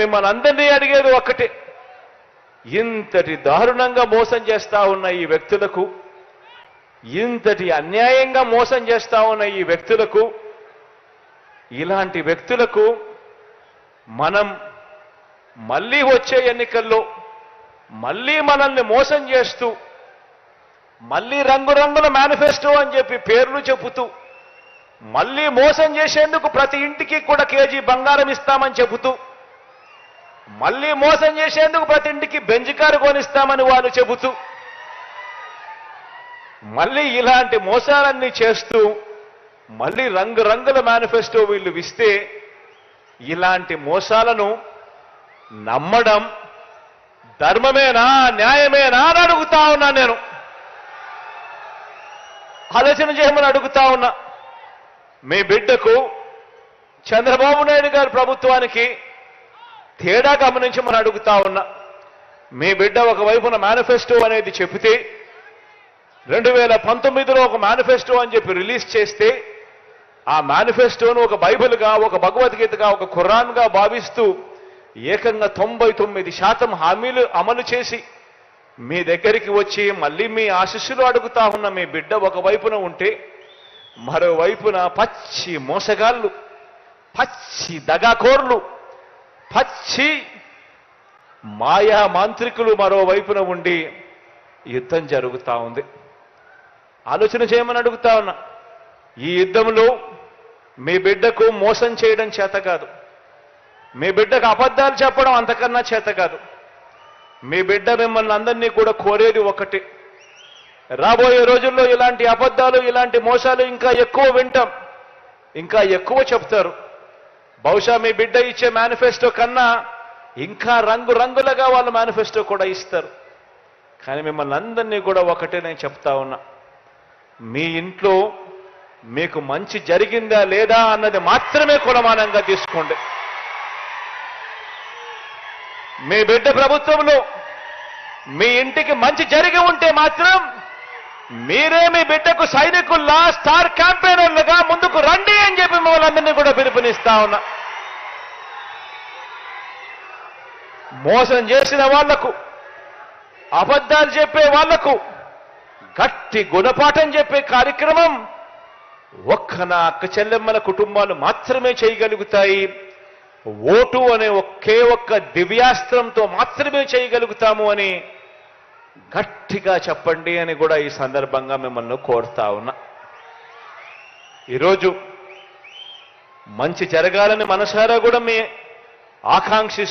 మిమ్మల్ని అందరినీ అడిగేది ఒక్కటే. ఇంతటి దారుణంగా మోసం చేస్తా ఉన్న ఈ వ్యక్తులకు ఇంతటి అన్యాయంగా మోసం చేస్తా ఉన్న ఈ వ్యక్తులకు ఇలాంటి వ్యక్తులకు మనం మళ్ళీ వచ్చే ఎన్నికల్లో మళ్ళీ మనల్ని మోసం చేస్తూ మళ్ళీ రంగురంగుల మేనిఫెస్టో అని చెప్పి పేర్లు చెబుతూ మళ్ళీ మోసం చేసేందుకు ప్రతి ఇంటికి కూడా కేజీ బంగారం ఇస్తామని చెబుతూ మళ్ళీ మోసం చేసేందుకు ప్రతి ఇంటికి బెంజ్ కారు కొనిస్తామని వాళ్ళు చెబుతూ మళ్ళీ ఇలాంటి మోసాలన్నీ చేస్తూ మళ్ళీ రంగురంగుల మేనిఫెస్టో వీళ్ళు ఇస్తే ఇలాంటి మోసాలను నమ్మడం ధర్మమేనా న్యాయమేనా అని అడుగుతా ఉన్నా నేను. ఆలోచన చేయమని అడుగుతా ఉన్నా. మీ బిడ్డకు చంద్రబాబు నాయుడు గారి ప్రభుత్వానికి తేడా గమనించమని అడుగుతా ఉన్నా. మీ బిడ్డ ఒకవైపున మేనిఫెస్టో అనేది చెబితే రెండు వేల పంతొమ్మిదిలో ఒక మేనిఫెస్టో అని చెప్పి రిలీజ్ చేస్తే ఆ మేనిఫెస్టోను ఒక బైబిల్గా ఒక భగవద్గీతగా ఒక ఖురాన్గా భావిస్తూ ఏకంగా తొంభై తొమ్మిది శాతం హామీలు అమలు చేసి మీ దగ్గరికి వచ్చి మళ్ళీ మీ ఆశీస్సులు అడుగుతా ఉన్న మీ బిడ్డ ఒకవైపున ఉంటే మరోవైపున పచ్చి మోసగాళ్ళు పచ్చి దగాకోర్లు పచ్చి మాయా మాంత్రికులు మరోవైపున ఉండి యుద్ధం జరుగుతూ ఉంది. ఆలోచన చేయమని అడుగుతా ఉన్నా. ఈ యుద్ధంలో మీ బిడ్డకు మోసం చేయడం చేత కాదు. మీ బిడ్డకు అబద్ధాలు చెప్పడం అంతకన్నా చేత కాదు. మీ బిడ్డ మిమ్మల్ని అందరినీ కూడా కోరేది ఒకటి. రాబోయే రోజుల్లో ఇలాంటి అబద్ధాలు ఇలాంటి మోసాలు ఇంకా ఎక్కువ వింటాం. ఇంకా ఎక్కువ చెప్తారు. బహుశా మీ బిడ్డ ఇచ్చే మేనిఫెస్టో కన్నా ఇంకా రంగు రంగులుగా వాళ్ళు మేనిఫెస్టో కూడా ఇస్తారు. కానీ మిమ్మల్ని అందరినీ కూడా ఒకటే నేను చెప్తా ఉన్నా. మీ ఇంట్లో మీకు మంచి జరిగిందా లేదా అన్నది మాత్రమే కులమానంగా తీసుకోండి. మీ బిడ్డ ప్రభుత్వంలో మీ ఇంటికి మంచి జరిగి ఉంటే మాత్రం మీరే మీ బిడ్డకు సైనికుల్లా స్టార్ క్యాంపెయినర్లుగా ముందుకు రండి అని చెప్పి మిమ్మల్ని అందరినీ కూడా పిలుపునిస్తా ఉన్నా. మోసం చేసిన వాళ్ళకు అబద్ధాలు చెప్పే వాళ్ళకు గట్టి గుణపాఠం చెప్పే కార్యక్రమం ఒక్క నా అక్క చెల్లెమ్మల కుటుంబాలు మాత్రమే చేయగలుగుతాయి. ఓటు అనే ఒకే ఒక్క దివ్యాస్త్రంతో మాత్రమే చేయగలుగుతాము అని గట్టిగా చెప్పండి అని కూడా ఈ సందర్భంగా మిమ్మల్ని కోరుతా ఉన్నా. ఈరోజు మంచి జరగాలని మనసారా కూడా మీ ఆకాంక్షి